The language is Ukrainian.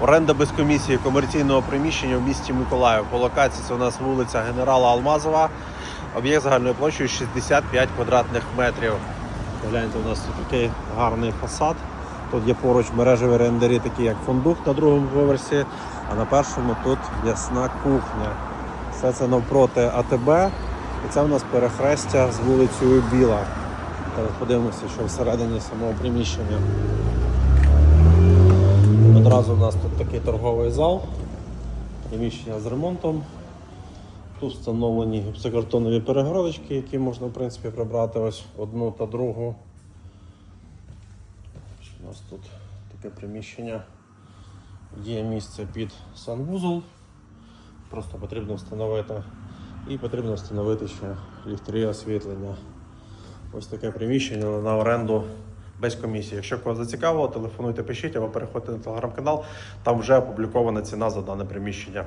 Оренда без комісії комерційного приміщення в місті Миколаїв. По локації це у нас вулиця Генерала Алмазова. Об'єкт загальною площею 65 квадратних метрів. Гляньте, у нас тут такий гарний фасад. Тут є поруч мережеві рендері, такі як фундук на другому поверсі, а на першому тут ясна кухня. Все це навпроти АТБ. І це у нас перехрестя з вулицею Біла. Зараз подивимося, що всередині самого приміщення. Одразу у нас тут такий торговий зал, приміщення з ремонтом. Тут встановлені гіпсокартонові перегородочки, які можна в принципі прибрати ось одну та другу. У нас тут таке приміщення. Є місце під санвузол. Просто потрібно встановити. І потрібно встановити ще ліхтарі освітлення. Ось таке приміщення на оренду без комісії. Якщо когось зацікавило, телефонуйте, пишіть або переходьте на телеграм-канал. Там вже опублікована ціна за дане приміщення.